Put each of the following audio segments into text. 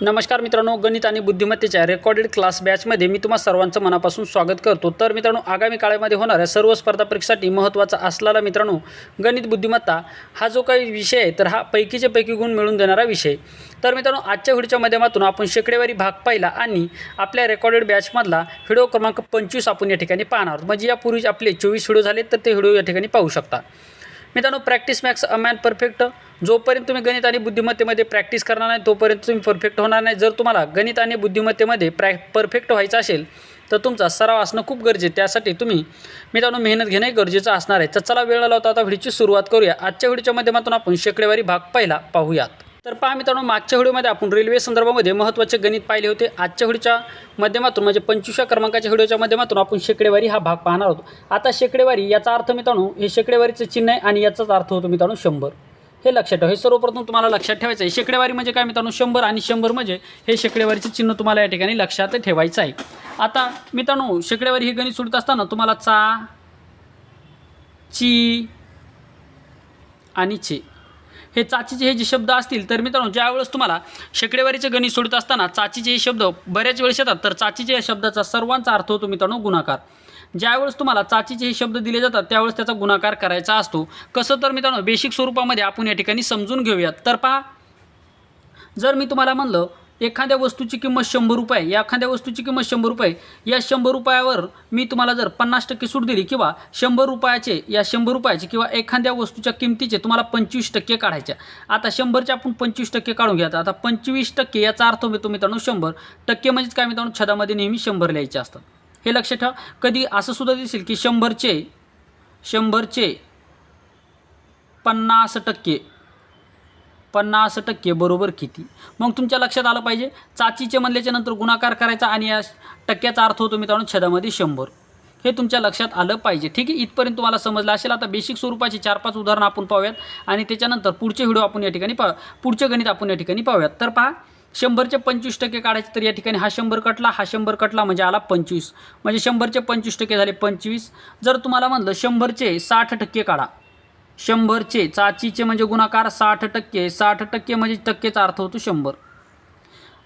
नमस्कार मित्रांनो गणित आणि बुद्धिमत्तेच्या रेकॉर्डेड क्लास बॅचमध्ये मी तुम्हा सर्वांचं मनापासून स्वागत करतो. तर मित्रांनो आगामी काळामध्ये होणाऱ्या सर्व स्पर्धा परीक्षेसाठी महत्त्वाचा असलेला मित्रांनो गणित बुद्धिमत्ता हा जो काही विषय आहे तर हा पैकीचे पैकी गुण मिळून देणारा विषय तर मित्रांनो आजच्या व्हिडिओच्या माध्यमातून आपण शेकडेवारी भाग पाहिला आणि आपल्या रेकॉर्डेड बॅचमधला व्हिडिओ क्रमांक पंचवीस आपण या ठिकाणी पाहणार म्हणजे यापूर्वी आपले चोवीस व्हिडिओ झाले तर ते व्हिडिओ या ठिकाणी पाहू शकता. मित्रांनो practice makes a man perfect जोपर्यंत तुम्ही गणित आणि बुद्धिमत्तेमध्ये प्रॅक्टिस करणार नाही तोपर्यंत तुम्ही परफेक्ट होणार नाही. जर तुम्हाला गणित आणि बुद्धिमत्तेमध्ये प्रॅ परफेक्ट व्हायचं असेल तर तुमचा सराव असणं खूप गरजेचं त्यासाठी तुम्ही मित्रांनो मेहनत घेणंही गरजेचं असणार आहे. तर चला वेळ लावता आता व्हिडिओची सुरुवात करूया. आजच्या व्हिडिओच्या माध्यमातून आपण शेकडेवारी भाग पहिला पाहूयात. तर पहा मित्रांनो मागच्या व्हिडिओमध्ये आपण रेल्वे संदर्भामध्ये महत्त्वाचे गणित पाहिले होते. आजच्या व्हिडिओच्या माध्यमातून म्हणजे पंचवीसव्या क्रमांकाच्या व्हिडिओच्या माध्यमातून आपण शेकडेवारी हा भाग पाहणार आहोत. आता शेकडेवारी याचा अर्थ मित्रांनो हे शेकडेवारीचं चिन्ह आहे आणि याचाच अर्थ होतो मित्रांनो शंभर. हे लक्षात ठेवा. हे सर्वप्रथम तुम्हाला लक्षात ठेवायचं आहे. शेकडेवारी म्हणजे काय मित्रांनो शंभर आणि शंभर म्हणजे हे शेकडेवारीचं चिन्ह तुम्हाला या ठिकाणी लक्षात ठेवायचं आहे. आता मित्रांनो शेकडेवारी हे गणित सुटत असताना तुम्हाला चा ची आणि चे. हे चाचीचे हे जे शब्द असतील तर मित्रांनो ज्यावेळेस तुम्हाला शेकडेवारीचे गणित सोडत असताना चाचीचे हे शब्द बऱ्याच वेळेस येतात तर चाचीचे या शब्दाचा सर्वांचा अर्थ होतो मित्रांनो गुणाकार. ज्यावेळेस तुम्हाला चाचीचे हे शब्द दिले जातात त्यावेळेस त्याचा गुणाकार करायचा असतो. कसं तर मित्रांनो बेसिक स्वरूपामध्ये आपण या ठिकाणी समजून घेऊयात. तर पहा जर मी तुम्हाला म्हणलं एखाद्या वस्तूची किंमत शंभर रुपये या एखाद्या वस्तूची किंमत शंभर रुपये या शंभर रुपयावर मी तुम्हाला जर पन्नास टक्के सूट दिली किंवा शंभर रुपयाचे या शंभर रुपयाचे किंवा एखाद्या वस्तूच्या किमतीचे तुम्हाला पंचवीस टक्के काढायच्या आता शंभरचे आपण पंचवीस टक्के काढून घ्यायचं आता पंचवीस टक्के याचा अर्थ होतो मित्रांनो शंभर. टक्के म्हणजेच काय मित्रांनो? छदामध्ये नेहमी शंभर लिहायचे असतात. हे लक्षात ठेवा. कधी असं सुद्धा दिसेल की शंभरचे शंभरचे पन्नास टक्के पन्नास टक्के बरोबर किती? मग तुमच्या लक्षात आलं पाहिजे चाचीचे म्हणल्याच्या नंतर गुणाकार करायचा आणि या टक्क्याचा अर्थ होतो मित्रांनो छदामध्ये शंभर. हे तुमच्या लक्षात आलं पाहिजे. ठीक आहे इथपर्यंत तुम्हाला समजलं असेल आता बेसिक स्वरूपाची चार पाच उदाहरणं आपण पाहूयात आणि त्याच्यानंतर पुढचे व्हिडिओ आपण या ठिकाणी पा पुढचे गणित आपण या ठिकाणी पाहूयात. तर पहा शंभरचे पंचवीस टक्के काढायचे तर या ठिकाणी हा शंभर कटला हा शंभर कटला म्हणजे आला पंचवीस. म्हणजे शंभरचे पंचवीस टक्के झाले पंचवीस. जर तुम्हाला म्हणलं शंभरचे साठ टक्के काढा शंभरचे चाचीचे म्हणजे गुणाकार साठ टक्के साठ टक्के म्हणजे टक्केचा अर्थ होतो शंभर.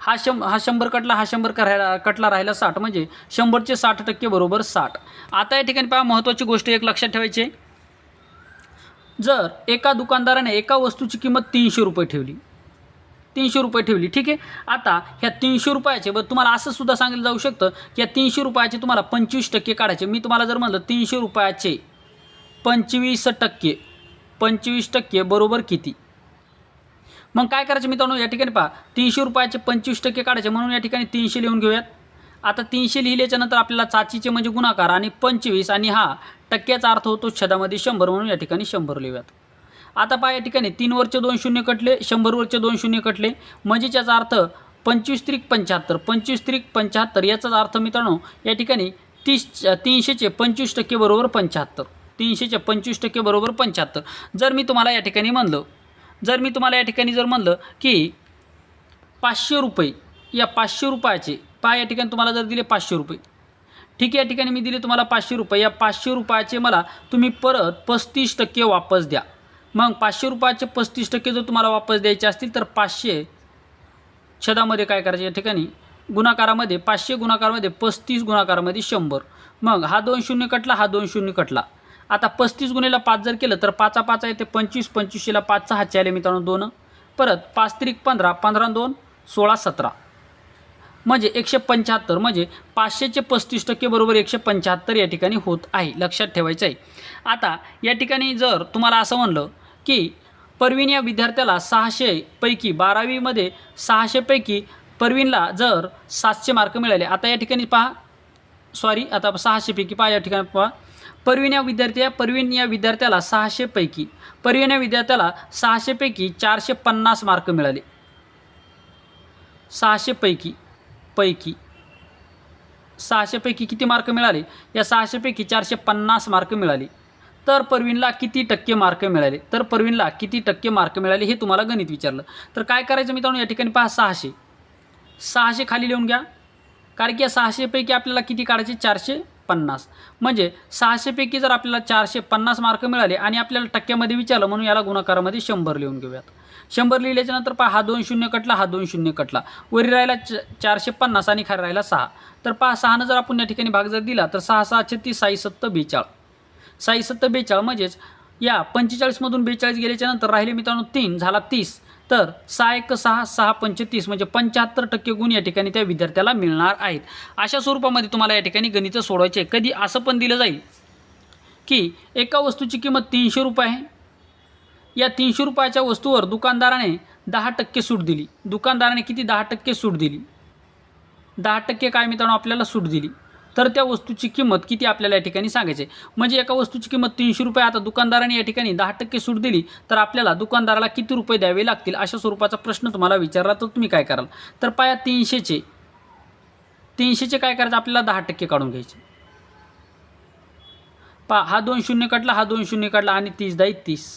हा शं हा शंभर कटला हा शंभर करायला कटला राहिला साठ म्हणजे शंभरचे साठ टक्के बरोबर साठ. आता या ठिकाणी पहा महत्त्वाची गोष्ट एक लक्षात ठेवायची. आहे. जर एका दुकानदाराने एका वस्तूची किंमत तीनशे रुपये ठेवली तीनशे रुपये ठेवली ठीक आहे? आता ह्या तीनशे रुपयाचे बरं तुम्हाला असं सुद्धा सांगितलं जाऊ शकतं की या तीनशे रुपयाचे तुम्हाला पंचवीस टक्के काढायचे. मी तुम्हाला जर म्हणलं तीनशे रुपयाचे पंचवीस टक्के पंचवीस टक्के बरोबर किती? मग काय करायचं मित्रांनो या ठिकाणी पहा तीनशे रुपयाचे पंचवीस टक्के काढायचे म्हणून या ठिकाणी तीनशे लिहून घेऊयात. आता तीनशे लिहिल्याच्यानंतर आपल्याला चाचीचे म्हणजे गुणाकार आणि पंचवीस आणि हा टक्क्याचा अर्थ होतो छदामध्ये शंभर म्हणून या ठिकाणी शंभर लिहूयात. आता पहा या ठिकाणी तीन वरचे दोन शून्य कटले शंभरवरचे दोन शून्य कटले. म्हणजे याचा अर्थ पंचवीस त्रिक पंच्याहत्तर पंचवीस त्रिक पंच्याहत्तर याचाच अर्थ मित्रांनो या ठिकाणी तीस तीनशेचे पंचवीस टक्के बरोबर पंच्याहत्तर. तीनशेच्या पंचवीस टक्के बरोबर पंच्याहत्तर. जर मी तुम्हाला या ठिकाणी म्हणलं जर मी तुम्हाला या ठिकाणी जर म्हणलं की पाचशे रुपये या पाचशे रुपयाचे पा या ठिकाणी तुम्हाला जर दिले पाचशे रुपये. ठीक आहे या ठिकाणी मी दिले तुम्हाला पाचशे रुपये. या पाचशे रुपयाचे मला तुम्ही परत पस्तीस टक्के वापस द्या. मग पाचशे रुपयाचे पस्तीस टक्के जर तुम्हाला वापस द्यायचे असतील तर पाचशे छदामध्ये काय करायचे या ठिकाणी? गुणाकारामध्ये पाचशे गुणाकारामध्ये पस्तीस गुणाकारामध्ये शंभर. मग हा दोन शून्य कटला हा दोन शून्य कटला. आता पस्तीस गुन्हेला पाच जर केलं तर पाचा पाचा येते पंचवीस पंचवीसशेला पाचचा हातचे आले मित्रांनो दोन. परत पाच त्रिक पंधरा पंधरा दोन सोळा सतरा. म्हणजे एकशे पंच्याहत्तर म्हणजे पाचशेचे पस्तीस टक्के बरोबर एकशे पंच्याहत्तर या ठिकाणी होत आहे लक्षात ठेवायचं आहे. आता या ठिकाणी जर तुम्हाला असं म्हणलं की परवीन या विद्यार्थ्याला सहाशेपैकी बारावीमध्ये सहाशेपैकी परवीनला जर सातशे मार्क मिळाले आता या ठिकाणी पहा. सॉरी आता सहाशेपैकी पहा या ठिकाणी पहा. परवीन या विद्यार्थी परवीन या विद्यार्थ्याला सहाशेपैकी परवीन या विद्यार्थ्याला सहाशेपैकी चारशे पन्नास मार्क मिळाले. सहाशेपैकी पैकी सहाशेपैकी किती मार्क मिळाले? या सहाशेपैकी चारशे पन्नास मार्क मिळाले. तर परवीनला किती टक्के मार्क मिळाले? तर परवीनला किती टक्के मार्क मिळाले हे तुम्हाला गणित विचारलं. तर काय करायचं मित्रांनो? या ठिकाणी पहा सहाशे. सहाशे खाली लिहून घ्या. कारण की या सहाशेपैकी आपल्याला किती काढायचे? चारशे. पन्नास. म्हणजे सहाशेपैकी जर आपल्याला चारशे पन्नास मार्क मिळाले आणि आपल्याला टक्क्यामध्ये विचारलं म्हणून याला गुणाकारामध्ये शंभर लिहून घेऊयात. शंभर लिहिल्याच्या नंतर पहा हा दोन शून्य कटला हा दोन शून्य कटला. वरी राहिला च चारशे पन्नास आणि खाली राहिला सहा. तर पहा सहानं जर आपण या ठिकाणी भाग जर दिला तर सहा सहा छत्तीस साई सत्त बेचाळ. साई सत्त बेचाळ म्हणजेच या पंचेचाळीसमधून बेचाळीस गेल्याच्यानंतर राहिले मित्रांनो तीन झाला तीस. तर सहा एक सहा सहा पंचतीस म्हणजे पंच्याहत्तर टक्के गुण या ठिकाणी त्या विद्यार्थ्याला मिळणार आहेत. अशा स्वरूपामध्ये तुम्हाला या ठिकाणी गणितं सोडवायचे आहे. कधी असं पण दिलं जाईल की एका वस्तूची किंमत तीनशे रुपये आहे. या तीनशे रुपयाच्या वस्तूवर दुकानदाराने दहा टक्के सूट दिली. दुकानदाराने किती? दहा टक्के सूट दिली. दहा टक्के काय मित्रांनो? आपल्याला सूट दिली. तर त्या वस्तूची किंमत किती आपल्याला या ठिकाणी सांगायची म्हणजे एका वस्तूची किंमत तीनशे रुपये आता दुकानदाराने या ठिकाणी दहा टक्के सूट दिली तर आपल्याला दुकानदाराला किती रुपये द्यावे लागतील? अशा स्वरूपाचा प्रश्न तुम्हाला विचारला तर तुम्ही काय कराल? तर पाया तीनशेचे तीनशेचे काय करायचं? आपल्याला दहा टक्के काढून घ्यायचे. पा हा दोन शून्य काढला हा दोन शून्य काढला आणि तीस दाई तीस.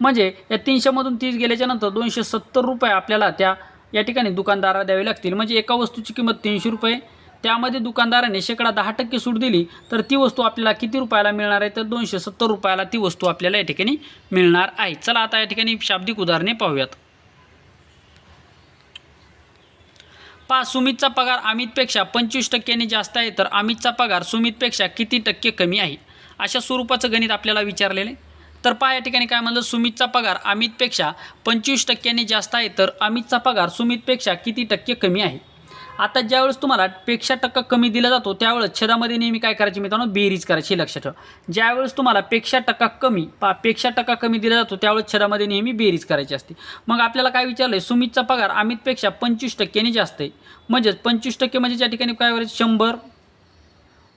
म्हणजे या तीनशेमधून तीस गेल्याच्यानंतर दोनशे सत्तर रुपये आपल्याला त्या या ठिकाणी दुकानदाराला द्यावे लागतील. म्हणजे एका वस्तूची किंमत तीनशे रुपये त्यामध्ये दुकानदाराने शेकडा दहा टक्के सूट दिली तर ती वस्तू आपल्याला किती रुपयाला मिळणार आहे? तर दोनशे सत्तर रुपयाला ती वस्तू आपल्याला या ठिकाणी मिळणार आहे. चला आता या ठिकाणी शाब्दिक उदाहरणे पाहूयात. पा सुमितचा पगार अमितपेक्षा पंचवीस टक्क्यांनी जास्त आहे तर अमितचा पगार सुमितपेक्षा किती टक्के कमी आहे? अशा स्वरूपाचं गणित आपल्याला विचारलेलं आहे. तर पहा या ठिकाणी काय म्हणलं सुमितचा पगार अमितपेक्षा पंचवीस टक्क्यांनी जास्त आहे तर अमितचा पगार सुमितपेक्षा किती टक्के कमी आहे? आता ज्यावेळेस तुम्हाला पेक्षा टक्का कमी दिला जातो त्यावेळेस छेदामध्ये नेहमी काय करायची मित्रांनो? बेरीज करायची हे लक्षात ठेवा. ज्यावेळेस तुम्हाला पेक्षा टक्का कमी पा पेक्षा टक्का कमी दिला जातो त्यावेळेस छेदामध्ये नेहमी बेरीज करायची असते. मग आपल्याला काय विचारलं आहे सुमितचा पगार अमितपेक्षा पंचवीस टक्क्याने जास्त आहे. म्हणजेच पंचवीस टक्के म्हणजे ज्या ठिकाणी काय करायचं? शंभर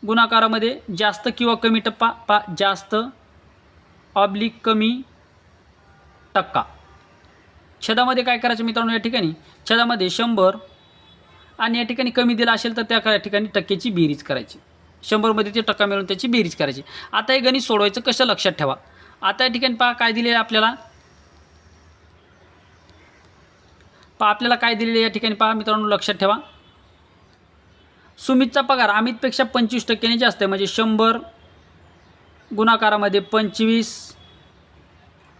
गुणाकारामध्ये जास्त किंवा कमी टप्पा पा जास्त ऑब्लिक कमी टक्का. छेदामध्ये काय करायचं मित्रांनो या ठिकाणी? छेदामध्ये शंभर आणि या ठिकाणी कमी दिला असेल तर त्या ठिकाणी टक्क्याची बेरीज करायची. शंभरमध्ये ते टक्का मिळून त्याची बेरीज करायची. आता हे गणित सोडवायचं कसं लक्षात ठेवा. आता या ठिकाणी पहा काय दिले आहे आपल्याला. पहा आपल्याला काय दिलेलं आहे या ठिकाणी पहा मित्रांनो लक्षात ठेवा. सुमितचा पगार अमितपेक्षा पंचवीस टक्क्याने जास्त आहे. म्हणजे शंभर गुणाकारामध्ये पंचवीस.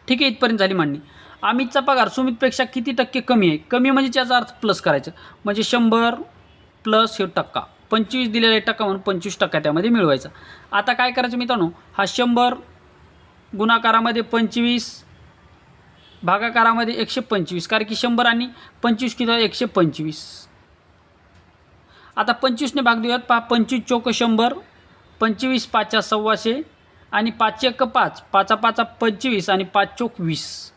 ठीक आहे इथपर्यंत झाली मांडणी. अमितचा पगार सुमितपेक्षा किती टक्के कमी आहे? कमी म्हणजे त्याचा अर्थ प्लस करायचं. म्हणजे शंभर प्लस हे टक्का. पंचवीस दिलेला आहे टक्का म्हणून पंचवीस टक्का त्यामध्ये मिळवायचा. आता काय करायचं मित्रांनो? हा शंभर गुणाकारामध्ये पंचवीस भागाकारामध्ये एकशे पंचवीस. कारण की शंभर आणि पंचवीस किती एकशे पंचवीस. आता पंचवीसने भाग देऊयात. पहा पंचवीस चौक शंभर पंचवीस पाचच्या सव्वाशे आणि पाच एक पाच. पाचा पाचा पंचवीस आणि पाच चोक वीस.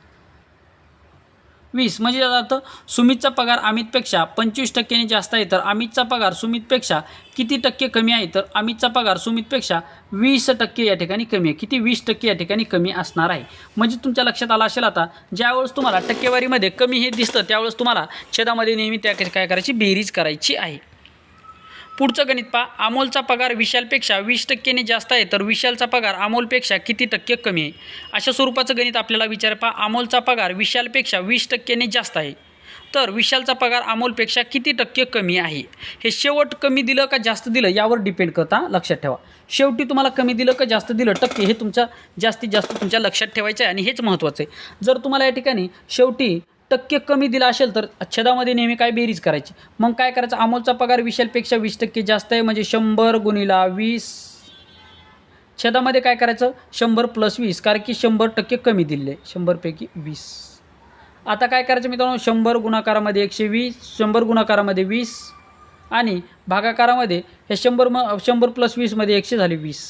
वीस. म्हणजे याचा अर्थ सुमितचा पगार अमितपेक्षा पंचवीस टक्क्यांनी जास्त आहे तर अमितचा पगार सुमितपेक्षा किती टक्के कमी आहे तर अमितचा पगार सुमितपेक्षा वीस टक्के या ठिकाणी कमी आहे. किती? वीस टक्के या ठिकाणी कमी असणार आहे. म्हणजे तुमच्या लक्षात आला असेल आता ज्यावेळेस तुम्हाला टक्केवारीमध्ये कमी हे दिसतं त्यावेळेस तुम्हाला छेदामध्ये नेहमी त्या काय करायची? बेरीज करायची आहे. पुढचं गणित पहा. अमोलचा पगार विशालपेक्षा वीस टक्क्याने जास्त आहे तर विशालचा पगार अमोलपेक्षा किती टक्के कमी आहे? अशा स्वरूपाचं गणित आपल्याला विचार पहा. अमोलचा पगार विशालपेक्षा वीस टक्क्याने जास्त आहे तर विशालचा पगार अमोलपेक्षा किती टक्के कमी आहे? हे शेवट कमी दिलं का जास्त दिलं यावर डिपेंड करता लक्षात ठेवा. शेवटी तुम्हाला कमी दिलं का जास्त दिलं टक्के हे तुमच्या जास्तीत जास्त तुमच्या लक्षात ठेवायचं आहे आणि हेच महत्त्वाचं आहे. जर तुम्हाला या ठिकाणी शेवटी टक्के कमी दिला असेल तर छेदामध्ये नेहमी काय बेरीज करायची? मग काय करायचं? अमोलचा पगार विशालपेक्षा वीस टक्के जास्त आहे म्हणजे शंभर गुणिला वीस. छेदामध्ये काय करायचं? शंभर प्लस वीस कारण की शंभर टक्के कमी दिले शंभरपैकी वीस. आता काय करायचं मित्रांनो? शंभर गुणाकारामध्ये एकशे वीस शंभर गुणाकारामध्ये वीस आणि भागाकारामध्ये हे शंभर म शंभर प्लस वीसमध्ये एकशे झाले वीस.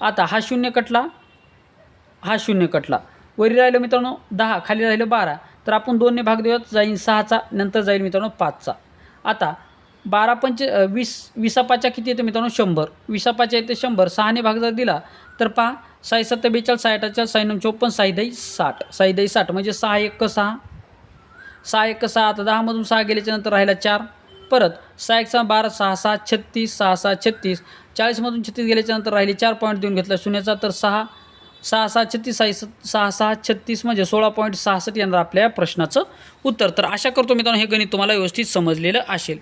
आता हा शून्य कटला. हा शून्य कटला. वरी राहिलं मित्रांनो दहा खाली राहिलं बारा. तर आपण दोनने भाग देऊयात. जाईल सहाचा नंतर जाईल मित्रांनो पाचचा. आता बारा पंच वीस विसापाच्या किती येते मित्रांनो? शंभर. विसापाच्या येते शंभर. सहाने भाग जर दिला तर पहा साई सत्तर बेचाळीस साठ अठ्ठेचाळीस साई नऊ चोपन्न साईदाई साठ. साईदाई साठ म्हणजे सहा एक सहा. सहा एक सहा. आता दहामधून सहा गेल्याच्यानंतर राहिला चार. परत सहा एक सहा बारा सहा सहा छत्तीस सहा सहा छत्तीस. चाळीसमधून छत्तीस गेल्याच्यानंतर राहिले चार पॉईंट देऊन घेतला शून्याचा तर सहा. सहा सहा छत्तीस साई सहा सहा छत्तीस म्हणजे सोळा पॉईंट सहासष्ट येणार आपल्या प्रश्नाचं उत्तर. तर आशा करतो मित्रांनो हे गणित तुम्हाला व्यवस्थित समजलेलं असेल.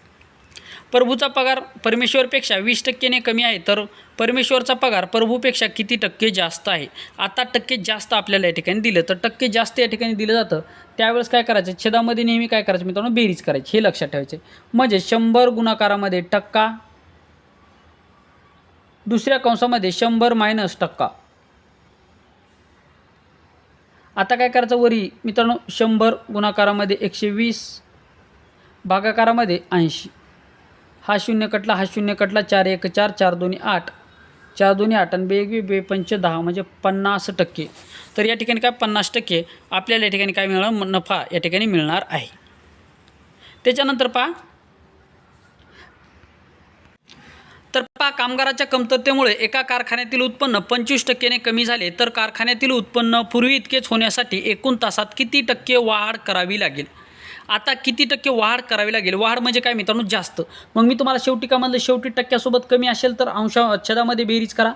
प्रभूचा पगार परमेश्वरपेक्षा वीस टक्केने कमी आहे तर परमेश्वरचा पगार प्रभूपेक्षा किती टक्के जास्त आहे? आता टक्के जास्त आपल्याला या ठिकाणी दिलं तर टक्के जास्त या ठिकाणी दिलं जातं. त्यावेळेस काय करायचं? छेदामध्ये नेहमी काय करायचं मित्रांनो? बेरीज करायची हे लक्षात ठेवायचे. म्हणजे शंभर गुणाकारामध्ये टक्का दुसऱ्या कंसामध्ये शंभर मायनस टक्का. आता काय करायचं वरी? मित्रांनो शंभर गुणाकारामध्ये एकशे वीस भागाकारामध्ये ऐंशी. हा शून्य कटला हा शून्य कटला चार एक चार चार दोन्ही आठ. चार दोन्ही आठ आणि बेगवी बे पंच दहा म्हणजे पन्नास टक्के. तर या ठिकाणी काय? पन्नास टक्के. आपल्याला या ठिकाणी काय मिळणार? नफा या ठिकाणी मिळणार आहे. त्याच्यानंतर पहा तर पहा कामगाराच्या कमतरतेमुळे एका कारखान्यातील उत्पन्न पंचवीस टक्क्याने कमी झाले तर कारखान्यातील उत्पन्न पूर्वी इतकेच होण्यासाठी एकूण तासात किती टक्के वाढ करावी लागेल? आता किती टक्के वाढ करावी लागेल? वाढ म्हणजे काय मित्रांनो? जास्त. मग मी तुम्हाला शेवटी का म्हणलं? शेवटी टक्क्यासोबत कमी असेल तर अंशा छदामध्ये बेरीज करा.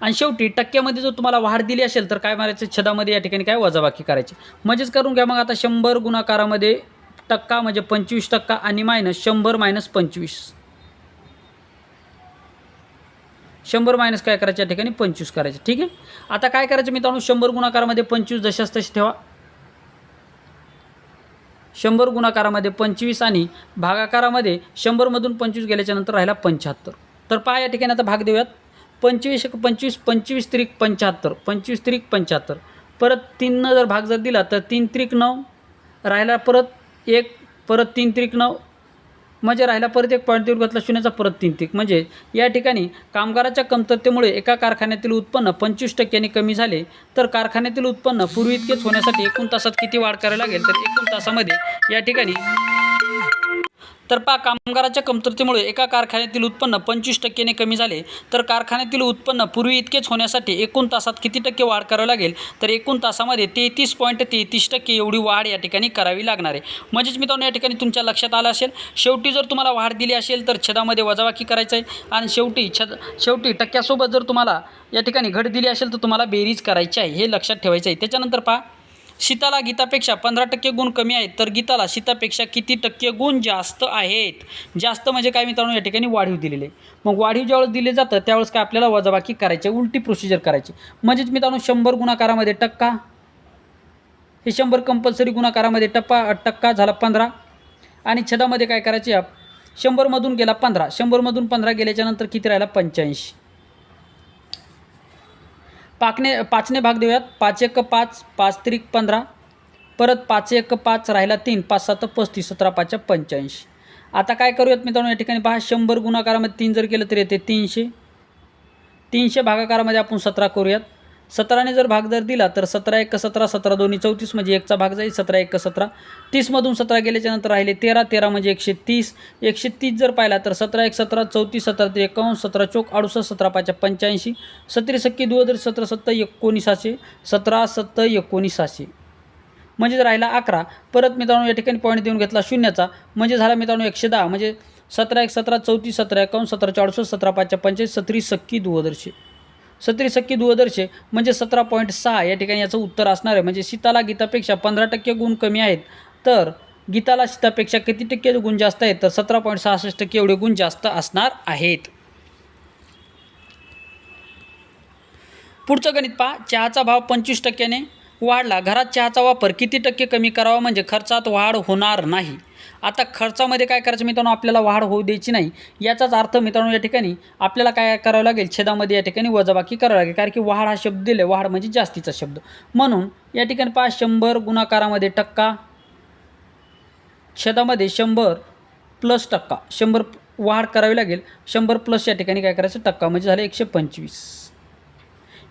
आणि शेवटी टक्क्यामध्ये जर तुम्हाला वाढ दिली असेल तर काय मारायचं छदामध्ये या ठिकाणी काय वजाबाकी करायची? म्हणजेच करून घ्या मग आता शंभर गुणाकारामध्ये टक्का म्हणजे पंचवीस टक्का आणि मायनस शंभर मायनस पंचवीस. शंभर मायनस काय करायचं या ठिकाणी? पंचवीस करायचे. ठीक आहे? आता काय करायचं मित्रांनो? शंभर गुणाकारामध्ये पंचवीस जशाच तशी ठेवा. शंभर गुणाकारामध्ये पंचवीस आणि भागाकारामध्ये शंभरमधून पंचवीस गेल्याच्यानंतर राहिला पंच्याहत्तर. तर पहा या ठिकाणी आता भाग देऊयात. पंचवीस एक पंचवीस पंचवीस त्रिक पंच्याहत्तर. पंचवीस त्रिक पंच्याहत्तर. परत तीननं जर भाग जर दिला तर तीन त्रिक नऊ. राहिला परत एक परत तीन त्रिक नऊ. म्हणजे राहिला परत एक पॉईंट देऊन घातला शून्याचा परत तीन तिक म्हणजे या ठिकाणी कामगाराच्या कमतरतेमुळे एका कारखान्यातील उत्पन्न पंचवीस टक्क्यांनी कमी झाले तर कारखान्यातील उत्पन्न पूर्वी इतकेच होण्यासाठी एकूण तासात किती वाढ करावी लागेल तर एकूण तासामध्ये या ठिकाणी तर पा कामगाराच्या कमतरतेमुळे एका कारखान्यातील उत्पन्न पंचवीस टक्क्याने कमी झाले. तर कारखान्यातील उत्पन्न पूर्वी इतकेच होण्यासाठी एकूण तासात किती टक्के वाढ करावी लागेल? तर एकूण तासामध्ये तेहतीस पॉईंट तेहतीस टक्के एवढी वाढ या ठिकाणी करावी लागणार आहे. म्हणजेच मित्रांनो या ठिकाणी तुमच्या लक्षात आलं असेल शेवटी जर तुम्हाला वाढ दिली असेल तर छदामध्ये वजाबाकी करायचं आहे आणि शेवटी छद शेवटी टक्क्यासोबत जर तुम्हाला या ठिकाणी घट दिली असेल तर तुम्हाला बेरीज करायची आहे हे लक्षात ठेवायचं आहे. त्याच्यानंतर पहा सीताला गीतापेक्षा पंधरा टक्के गुण कमी आहेत तर गीताला सीतापेक्षा किती टक्के गुण जास्त आहेत? जास्त म्हणजे काय मित्रांनो या ठिकाणी वाढीव दिलेले मग वाढीव ज्यावेळेस दिले जातं त्यावेळेस काय आपल्याला वजाबाकी करायची उलटी प्रोसिजर करायची. म्हणजेच मित्रांनो शंभर गुणाकारामध्ये टक्का. हे शंभर कंपल्सरी गुणाकारामध्ये टप्पा टक्का झाला पंधरा. आणि छदामध्ये काय करायचे? शंभरमधून गेला पंधरा. शंभरमधून पंधरा गेल्याच्यानंतर किती राहिला? पंच्याऐंशी. पाकने पाचने भाग देऊयात. पाच एक पाच पाच त्रिक पंधरा. परत पाच एक पाच राहिला तीन पाच सात पस्तीस सतरा पाच पंच्याऐंशी. आता काय करूयात मित्रांनो या ठिकाणी पहा शंभर गुणाकारामध्ये तीन जर केलं तर येते तीनशे. तीनशे भागाकारामध्ये आपण सतरा करूयात. सतराने जर भाग जर दिला तर सतरा एक सतरा सतरा दोन्ही चौतीस म्हणजे एकचा भाग जाईल सतरा एक सतरा. तीसमधून सतरा गेल्याच्यानंतर राहिले तेरा तेरा म्हणजे एकशे तीस. एकशे तीस जर पाहिला तर सतरा एक सतरा चौतीस सतरा ते एकावन्न सतरा चौक अडुसष्ट सतरा पाच पंच्याऐंशी. सतरी सक्की दुवदर सतरा सत्तर एकोणीसाशे. सतरा सत्तर एकोणीसाशे. म्हणजे राहिला अकरा परत मित्रांनो या ठिकाणी पॉईंट देऊन घेतला शून्याचा. म्हणजे झाला मित्रांनो एकशे दहा. म्हणजे सतरा एक सतरा चौतीस सतरा एकावन्न सतरा अडुसष्ट सतरा पाच पंचेचाळीस सत्री सक्की दुवदर्शे. सत्री सक्की दूरदर्श म्हणजे सतरा पॉईंट सहा या ठिकाणी याचं उत्तर असणार आहे. म्हणजे सीताला गीतापेक्षा पंधरा टक्के गुण कमी आहेत. तर गीताला सीतापेक्षा किती टक्के गुण जास्त आहेत? तर सतरा पॉईंट सहासष्ट टक्के एवढे गुण जास्त असणार आहेत. पुढचं गणित पहा. चहाचा भाव पंचवीस टक्क्याने वाढला. घरात चहाचा वापर किती टक्के कमी करावा? म्हणजे खर्चात वाढ होणार नाही. आता खर्चामध्ये काय करायचं मित्रांनो? आपल्याला वाढ होऊ द्यायची नाही. याचाच अर्थ मित्रांनो या ठिकाणी आपल्याला काय करावं लागेल? छेदामध्ये या ठिकाणी वजाबाकी करावं लागेल. कारण की वाढ हा शब्द दिले वाढ म्हणजे जास्तीचा शब्द. म्हणून या ठिकाणी पहा शंभर गुणाकारामध्ये टक्का. छेदामध्ये शंभर प्लस टक्का. शंभर वाढ करावी लागेल. शंभर प्लस या ठिकाणी काय करायचं? टक्का. म्हणजे झालं एकशे पंचवीस.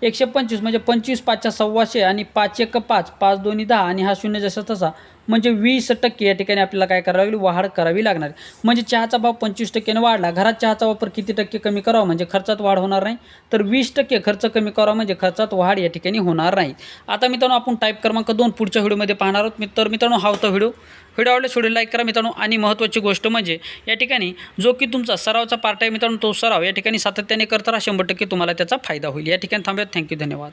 एकशे पंचवीस म्हणजे पंचवीस पाचच्या सव्वाशे आणि पाच एक पाच. पाच दोन्ही दहा आणि हा शून्य जसा तसा. म्हणजे वीस टक्के या ठिकाणी आपल्याला काय करावी लागेल? वाढ करावी लागणार. म्हणजे चहाचा भाव पंचवीस टक्क्याने वाढला. घरात चहाचा वापर किती टक्के कमी करावा? म्हणजे खर्चात वाढ होणार नाही. तर वीस टक्के खर्च कमी करावा म्हणजे खर्चात वाढ या ठिकाणी होणार नाही. आता मित्रांनो आपण टाईप क्रमांक दोन पुढच्या व्हिडिओमध्ये पाहणार आहोत. मी- तर मित्रांनो हा होता व्हिडिओ. व्हिडिओ आवडल्यास व्हिडिओ लाईक करा मित्रांनो. आणि महत्त्वाची गोष्ट म्हणजे या ठिकाणी जो की तुमचा सरावचा पार्ट आहे मित्रांनो तो सराव या ठिकाणी सातत्याने करताना शंभर टक्के तुम्हाला त्याचा फायदा होईल. या ठिकाणी थांबूयात. थँक्यू धन्यवाद.